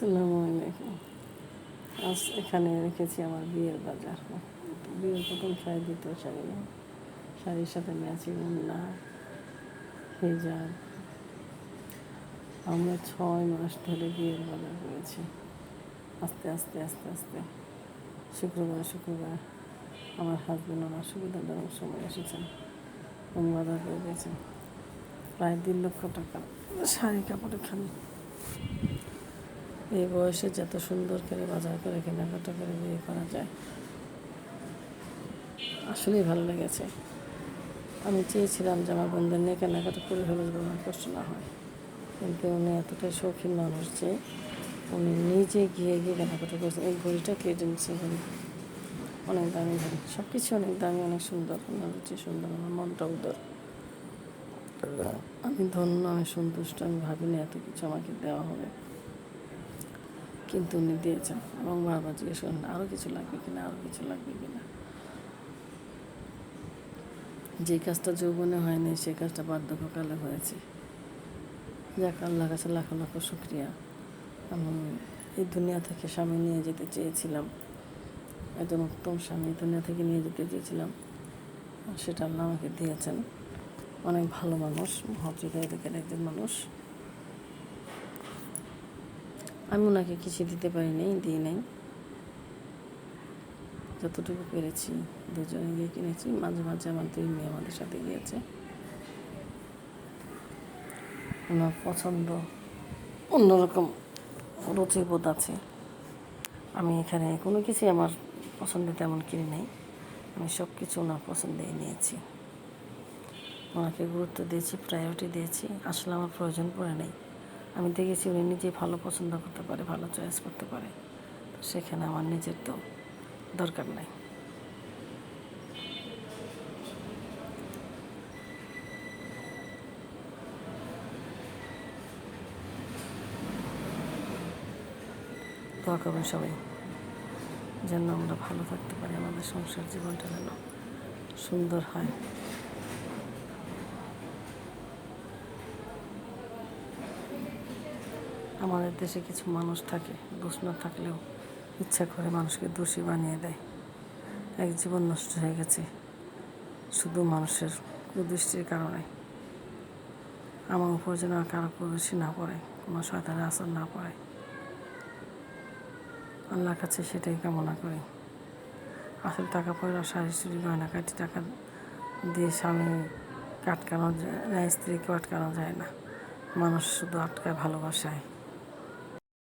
আসসালামু আলাইকুম। আজ এখানে রেখেছি আমার বিয়ের বাজার। বিয়ের প্রথম শাড়ি, দ্বিতীয় শাড়ি শাড়ির সাথে ম্যাচিং উন্না হিজাব। আমরা ছয় মাস ধরে বিয়ের বাজার করেছি। আস্তে আস্তে আস্তে আস্তে। শুক্রবার শুক্রবার আমার হাজব্যান্ড ওনার সুবিধাজনক সময় এসেছেন এবং বাজার করে দিয়েছেন প্রায় দেড় লক্ষ টাকা। শাড়ি কাপড় এখানে এই বয়সে যত সুন্দর করে বাজার করে কেনাকাটা করে বিয়ে করা যায় আসলেই ভালো লেগেছে। আমি চেয়েছিলাম যে আমার বন্ধুদের নিয়ে কেনাকাটা করে হলে আমার কষ্ট না হয়। কিন্তু উনি এতটাই শৌখিন মানুষ যে উনি নিজে গিয়ে গিয়ে কেনাকাটা করেছেন। এই ঘড়িটা কেটে নিচ্ছে এখানে অনেক দামি ঘড়ি। সব কিছু অনেক দামি অনেক সুন্দর। আমার রুচি সুন্দর আমার মনটা উদর। আমি ধন্য আমি সন্তুষ্ট আমি ভাবিনি এত কিছু আমাকে দেওয়া হবে। কিন্তু উনি দিয়েছেন এবং বারবার জিজ্ঞেস করেন আরও কিছু লাগবে কিনা আরও কিছু লাগবে কিনা যে কাজটা যৌবনে হয়নি সেই কাজটা বার্ধক্যকালে হয়েছে। যাক আল্লাহ কাছে লাখো লাখো শুক্রিয়া। আমি এই দুনিয়া থেকে স্বামী নিয়ে যেতে চেয়েছিলাম। একজন উত্তম স্বামী দুনিয়া থেকে নিয়ে যেতে চেয়েছিলাম। সেটা আল্লাহ আমাকে দিয়েছেন। অনেক ভালো মানুষ ভদ্রতায় দেখেন একজন মানুষ। আমি ওনাকে কিছু দিতে পারিনি দিই নাই। যতটুকু পেরেছি, দুজনে গিয়ে কিনেছি। মাঝে মাঝে আমার দুই মেয়ে আমাদের সাথে গিয়েছে। ওনার পছন্দ অন্যরকম রুচিবোধ আছে। আমি এখানে কোনো কিছুই আমার পছন্দে তেমন কিনি নাই। আমি সব কিছু ওনার পছন্দেই নিয়েছি। ওনাকে গুরুত্ব দিয়েছি প্রায়োরিটি দিয়েছি। আসলে আমার প্রয়োজন পড়ে নেই। আমি দেখেছি উনি নিজে ভালো পছন্দ করতে পারে, ভালো চয়েস করতে পারে। তো সেখানে আমার নিজের তো দরকার নাই। করবেন সবাই, যেন আমরা ভালো থাকতে পারি, আমাদের সংসার জীবনটা যেন সুন্দর হয়। আমাদের দেশে কিছু মানুষ থাকে দোষ না থাকলেও ইচ্ছা করে মানুষকে দোষী বানিয়ে দেয়। এক জীবন নষ্ট হয়ে গেছে, শুধু মানুষের কুদৃষ্টির কারণে। আমার উপর যেন আর কারও কুদৃষ্টি না পড়ে, কোনো শয়তানের আসর না পড়ে। আল্লাহর কাছে সেটাই কামনা করি। আসল টাকা পয়সা, শাড়ি চুরি গয়না কাটি, টাকা দিয়ে স্বামী আটকানো যায় না স্ত্রীকে আটকানো যায় না। মানুষ শুধু আটকায় ভালোবাসায়।